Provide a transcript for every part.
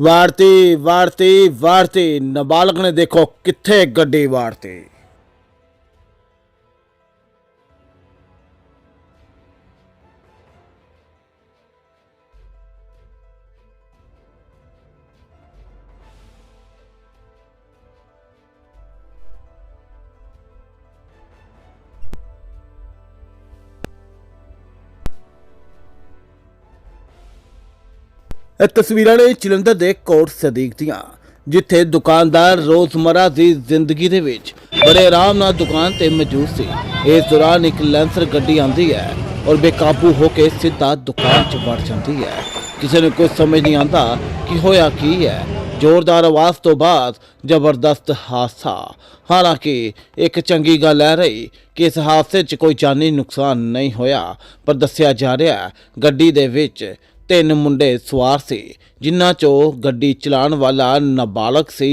ਵਾਰਤੀ ਵਾਰਤੀ ਵਾਰਤੀ। ਨਾਬਾਲਗ ਨੇ ਦੇਖੋ ਕਿੱਥੇ ਗੱਡੀ ਵਾਰਤੀ। ਇਹ ਤਸਵੀਰਾਂ ਨੇ ਜਲੰਧਰ ਦੇ ਕੋਟ ਸਦੀਕ ਦੀਆਂ, ਜਿੱਥੇ ਦੁਕਾਨਦਾਰ ਰੋਜ਼ਮਰਾ ਦੀ ਜ਼ਿੰਦਗੀ ਦੇ ਵਿੱਚ ਬੜੇ ਆਰਾਮ ਨਾਲ ਦੁਕਾਨ ਤੇ ਮੌਜੂਦ ਸੀ। ਇਸ ਦੌਰਾਨ ਇੱਕ ਲੈਂਸਰ ਗੱਡੀ ਆਂਦੀ ਹੈ ਔਰ ਬੇਕਾਬੂ ਹੋ ਕੇ ਸਿੱਧਾ ਦੁਕਾਨ 'ਚ ਵੜ ਜਾਂਦੀ ਹੈ। ਕਿਸੇ ਨੂੰ ਕੁਝ ਸਮਝ ਨਹੀਂ ਆਂਦਾ ਕਿ ਹੋਇਆ ਕੀ ਹੈ। ਜ਼ੋਰਦਾਰ ਆਵਾਜ਼ ਤੋਂ ਬਾਅਦ ਜ਼ਬਰਦਸਤ ਹਾਦਸਾ। ਹਾਲਾਂਕਿ ਇੱਕ ਚੰਗੀ ਗੱਲ ਹੈ ਰਹੀ ਕਿ ਇਸ ਹਾਦਸੇ 'ਚ ਕੋਈ ਜਾਨੀ ਨੁਕਸਾਨ ਨਹੀਂ ਹੋਇਆ, ਪਰ ਦੱਸਿਆ ਜਾ ਰਿਹਾ ਗੱਡੀ ਦੇ ਵਿੱਚ ਤਿੰਨ ਮੁੰਡੇ ਸਵਾਰ ਸੀ, ਜਿਨ੍ਹਾਂ ਚੋਂ ਗੱਡੀ ਚਲਾਉਣ ਵਾਲਾ ਨਾਬਾਲਗ ਸੀ।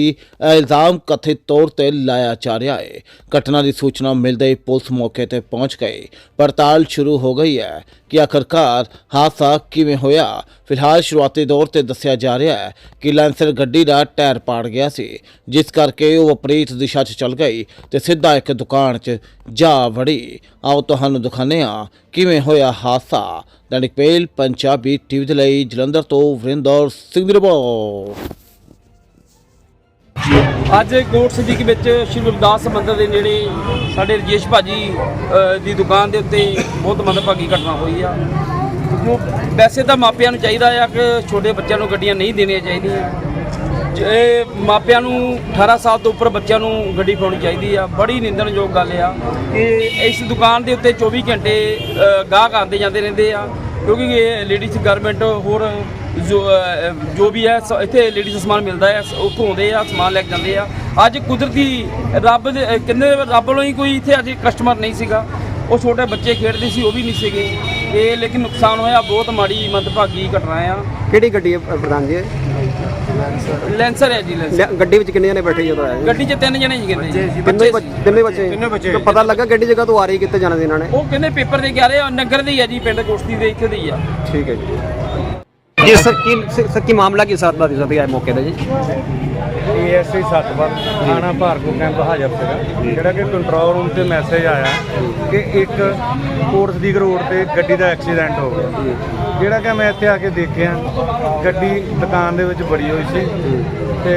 ਇਲਜ਼ਾਮ ਕਥਿਤ ਤੌਰ ਤੇ ਲਾਇਆ ਜਾ ਰਿਹਾ ਹੈ ਘਟਨਾ ਦੀ ਸੂਚਨਾ ਮਿਲਦੇ ਹੀ ਪੁਲਿਸ ਮੌਕੇ ਤੇ ਪਹੁੰਚ ਗਈ। ਪੜਤਾਲ ਸ਼ੁਰੂ ਹੋ ਗਈ ਹੈ ਕਿ ਆਖਰਕਾਰ ਹਾਦਸਾ ਕਿਵੇਂ ਹੋਇਆ। ਫਿਲਹਾਲ ਸ਼ੁਰੂਆਤੀ ਦੌਰ ਤੇ ਦੱਸਿਆ ਜਾ ਰਿਹਾ ਹੈ ਕਿ ਲੈਂਸਰ ਗੱਡੀ ਦਾ ਟਾਇਰ ਪਾੜ ਗਿਆ ਸੀ, ਜਿਸ ਕਰਕੇ ਉਹ ਵਿਪਰੀਤ ਦਿਸ਼ਾ 'ਚ ਚੱਲ ਗਈ ਤੇ ਸਿੱਧਾ ਇੱਕ ਦੁਕਾਨ 'ਚ ਜਾ ਵੜੀ। ਆਓ ਤੁਹਾਨੂੰ ਦਿਖਾਉਂਦੇ ਹਾਂ ਕਿਵੇਂ ਹੋਇਆ ਹਾਦਸਾ? ਦੈਨਿਕ ਪੇਲ ਪੰਜਾਬੀ ਟੀਵੀ ਦੇ ਲਈ ਜਲੰਧਰ ਤੋਂ ਵਰਿੰਦਰ ਸਿੰਘ ਦੀ ਰਿਪੋਰਟ। ਅੱਜ ਕੋਟ ਸਿੱਧੀਕ ਵਿੱਚ ਸ਼੍ਰੀ ਗੁਰਦਾਸ ਮੰਦਰ ਦੇ ਨੇੜੇ ਸਾਡੇ ਰਜੇਸ਼ ਭਾਜੀ ਅ, ਦੀ ਦੁਕਾਨ ਦੇ ਉੱਤੇ ਬਹੁਤ ਮੰਦਭਾਗੀ ਘਟਨਾ ਹੋਈ ਆ। ਜੋ ਵੈਸੇ ਤਾਂ ਮਾਪਿਆਂ ਨੂੰ ਚਾਹੀਦਾ ਆ ਕਿ ਛੋਟੇ ਬੱਚਿਆਂ ਨੂੰ ਗੱਡੀਆਂ ਨਹੀਂ ਦੇਣੀਆਂ ਚਾਹੀਦੀਆਂ। ਜੇ ਮਾਪਿਆਂ ਨੂੰ 18 ਸਾਲ ਤੋਂ ਉੱਪਰ ਬੱਚਿਆਂ ਨੂੰ ਗੱਡੀ ਫੜਾਉਣੀ ਚਾਹੀਦੀ ਆ। ਬੜੀ ਨਿੰਦਣਯੋਗ ਗੱਲ ਆ ਕਿ ਇਸ ਦੁਕਾਨ ਦੇ ਉੱਤੇ 24 ਘੰਟੇ ਗਾਹਕ ਆਉਂਦੇ ਜਾਂਦੇ ਰਹਿੰਦੇ ਆ। ਕਿਉਂਕਿ ਇਹ ਲੇਡੀਜ਼ ਗਾਰਮੈਂਟ ਹੋਰ ਜੋ ਜੋ ਵੀ ਹੈ ਸ- ਇੱਥੇ ਲੇਡੀਜ਼ ਸਮਾਨ ਮਿਲਦਾ ਹੈ ਸ- ਉੱਥੋਂ ਆਉਂਦੇ ਆ ਸਮਾਨ ਲੈ ਕੇ ਜਾਂਦੇ ਆ। ਅੱਜ ਕੁਦਰਤੀ ਰੱਬ ਦੇ ਅ, ਕਹਿੰਦੇ ਰੱਬ ਵੱਲੋਂ ਹੀ ਕੋਈ ਇੱਥੇ ਅੱਜ ਕਸਟਮਰ ਨਹੀਂ ਸੀਗਾ। ਉਹ ਛੋਟੇ ਬੱਚੇ ਖੇਡਦੇ ਸੀ ਉਹ ਵੀ ਨਹੀਂ ਸੀਗੇ। ਇਹ ਲੇਕਿਨ ਨੁਕਸਾਨ ਹੋਇਆ ਬਹੁਤ ਮਾੜੀ ਮੰਦਭਾਗੀ ਘਟਨਾ ਆ। ਕਿਹੜੀ ਗੱਡੀ ਹੈ ਪ੍ਰਧਾਨ ਜੀ ਲੈਂਸਰ ਹੈ ਜੀ ਲੈਂਸਰ। ਲੈ- ਗੱਡੀ ਵਿੱਚ ਕਿੰਨੇ ਜਣੇ ਬੈਠੇ ਜਦੋਂ ਆਏ ਗੱਡੀ 'ਚ ਤਿੰਨ ਜਣੇ ਸੀ ਕਹਿੰਦੇ ਕਿੰਨੇ ਬੱਚੇ ਤਿੰਨੇ ਬੱਚੇ ਤਿੰਨੇ ਬੱਚੇ ਪਤਾ ਲੱਗਾ ਗੱਡੀ ਜਗ੍ਹਾ ਤੋਂ ਆ ਰਹੀ ਕਿੱਥੇ ਜਾਣਾ ਸੀ ਇਹਨਾਂ ਨੇ? ਉਹ ਕਹਿੰਦੇ ਪੇਪਰ ਦੇ ਕੇ ਆ ਰਹੇ ਆ ਨਗਰ ਦੇ ਹੀ ਆ ਜੀ ਪਿੰਡ ਕੋਸ਼ਤੀ ਦੇ ਇੱਥੇ ਦੇ ਹੀ ਆ। ਠੀਕ ਹੈ ਜੀ। ਜੀ ਸਰ ਕੀ ਸਰ ਕੀ ਮਾਮਲਾ ਕੀ ਸਾਥ ਦਾ ਸੀ ਆਏ ਮੌਕੇ ਤੇ ਜੀ? ਏਐਸਆਈ ਸਤਵਰ ਥਾਣਾ ਭਾਰਗੋ ਕੈਂਪ ਹਾਜ਼ਰ ਸੀਗਾ ਜਿਹੜਾ ਕਿ ਕੰਟਰੋਲ ਰੂਮ ਤੇ ਮੈਸੇਜ ਆਇਆ ਕਿ ਇੱਕ ਕੋਰਸ ਦੀ ਰੋਡ ਤੇ ਗੱਡੀ ਦਾ ਐਕਸੀਡੈਂਟ ਹੋ ਗਿਆ। ਜਿਹੜਾ ਕਿ ਮੈਂ ਇੱਥੇ ਆ ਕੇ ਦੇਖਿਆ ਗੱਡੀ ਦੁਕਾਨ ਦੇ ਵਿੱਚ ਬੜੀ ਹੋਈ ਸੀ। ਤੇ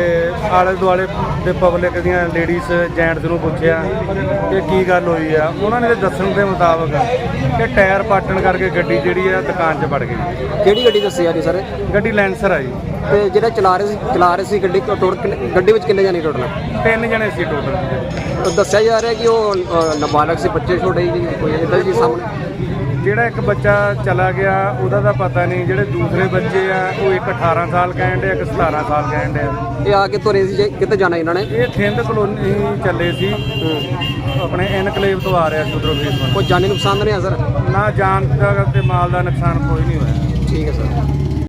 ਆਲੇ ਦੁਆਲੇ ਦੇ ਪਬਲਿਕ ਦੀਆਂ ਲੇਡੀਜ਼ ਜੈਂਟਸ ਨੂੰ ਪੁੱਛਿਆ ਕਿ ਕੀ ਗੱਲ ਹੋਈ ਆ। ਉਹਨਾਂ ਨੇ ਦੱਸਣ ਦੇ ਮੁਤਾਬਕ ਕਿ ਟਾਇਰ ਪਾਟਣ ਕਰਕੇ ਗੱਡੀ ਜਿਹੜੀ ਆ ਦੁਕਾਨ 'ਚ ਵੜ ਗਈ। ਕਿਹੜੀ ਗੱਡੀ ਦੱਸੀ ਆ ਜੀ ਸਰ? ਗੱਡੀ ਲੈਂਸਰ ਆ ਜੀ। ਤੇ ਜਿਹੜਾ ਚਲਾ ਰਹੇ ਸੀ ਚਲਾ ਰਹੇ ਸੀ ਗੱਡੀ ਟੋਟਲ ਕਿੰਨੇ- ਗੱਡੀ ਵਿੱਚ ਕਿੰਨੇ ਜਣੇ ਟੋਟਲ ਤਿੰਨ ਜਣੇ ਸੀ ਟੋਟਲ ਦੱਸਿਆ ਜਾ ਰਿਹਾ ਕਿ ਉਹ ਅ, ਨਾਬਾਲਗ ਸੀ ਬੱਚੇ ਛੋਟੇ ਜੀ ਕੋਈ ਇਦਾਂ ਦੀ ਸਾਹਮਣੇ? ਜਿਹੜਾ ਇੱਕ ਬੱਚਾ ਚਲਾ ਗਿਆ ਉਹਦਾ ਤਾਂ ਪਤਾ ਨਹੀਂ ਜਿਹੜੇ ਦੂਸਰੇ ਬੱਚੇ ਆ ਉਹ ਇੱਕ 18 ਸਾਲ ਕਹਿਣ ਦੇ ਇੱਕ 17 ਸਾਲ ਕਹਿਣ ਦੇ ਇਹ ਆ ਕੇ ਤੁਰੇ ਸੀ ਜੀ, ਕਿੱਥੇ ਜਾਣਾ ਇਹਨਾਂ ਨੇ? ਇਹ ਥਿੰਦ ਕਲੋਨੀ ਚੱਲੇ ਸੀ। ਆਪਣੇ ਇਨਕਲੇਵ ਤੋਂ ਆ ਰਿਹਾ ਸੀ ਉਧਰੋਂ ਫੇਸਬੁੱਕ ਕੋਈ ਜਾਨੀ ਨੁਕਸਾਨ ਤਾਂ ਨਹੀਂ ਆ ਸਰ? ਨਾ ਜਾਨ ਦਾ ਤੇ ਮਾਲ ਦਾ ਨੁਕਸਾਨ ਕੋਈ ਨਹੀਂ ਹੋਇਆ। ਠੀਕ ਹੈ ਸਰ।